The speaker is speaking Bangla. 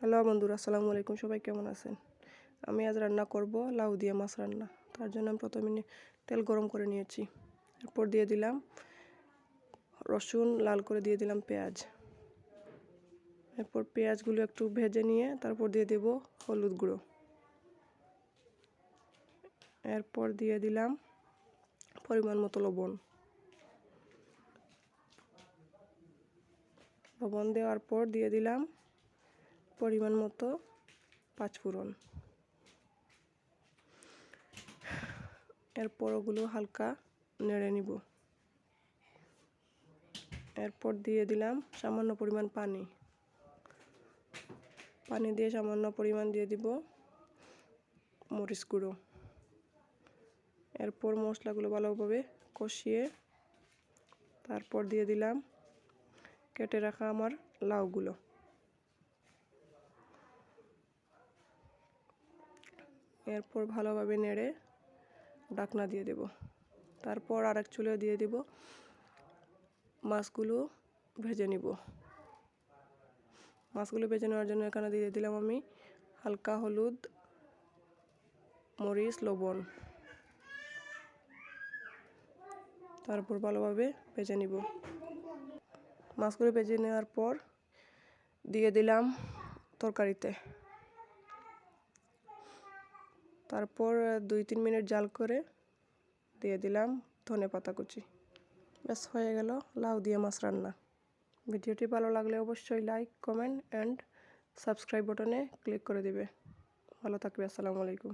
হ্যালো বন্ধুরা, আসসালামু আলাইকুম। সবাই কেমন আছেন? আমি আজ রান্না করব লাউ দিয়ে মাছ রান্না। তার জন্য আমি প্রথমে তেল গরম করে নিয়েছি। এরপর দিয়ে দিলাম রসুন, লাল করে দিয়ে দিলাম পেঁয়াজ। এরপর পেঁয়াজগুলো একটু ভেজে নিয়ে তারপর দিয়ে দেব হলুদ গুঁড়ো। এরপর দিয়ে দিলাম পরিমাণ মতো লবণ। লবণ দেওয়ার পর দিয়ে দিলাম পরিমাণ মতো পাঁচফোড়ন এরপর ওগুলো হালকা নেড়ে নিব। এরপর দিয়ে দিলাম সামান্য পরিমাণ পানি। পানি দিয়ে সামান্য পরিমাণ দিয়ে দিব মরিচ গুঁড়ো। এরপর মশলাগুলো ভালোভাবে কষিয়ে তারপর দিয়ে দিলাম কেটে রাখা আমার লাউগুলো। এরপর ভালোভাবে নেড়ে ডাকনা দিয়ে দেব। তারপর আরেক চুলে দিয়ে দিব। মাছগুলো ভেজে নিব। মাছগুলো ভেজে নেওয়ার জন্য এখানে দিয়ে দিলাম আমি হালকা হলুদ মরিচ, লবণ। তারপর ভালোভাবে ভেজে নিব। মাছগুলো ভেজে নেওয়ার পর দিয়ে দিলাম তরকারিতে। তারপর দুই তিন মিনিট জাল করে দিয়ে দিলাম ধনে পাতা কুচি। ব্যাস, হয়ে গেল লাউ দিয়ে মাছ রান্না। ভিডিওটি ভালো লাগলে অবশ্যই লাইক, কমেন্ট, অ্যান্ড সাবস্ক্রাইব বটনে ক্লিক করে দিবে। ভালো থাকবে, আসসালামু আলাইকুম।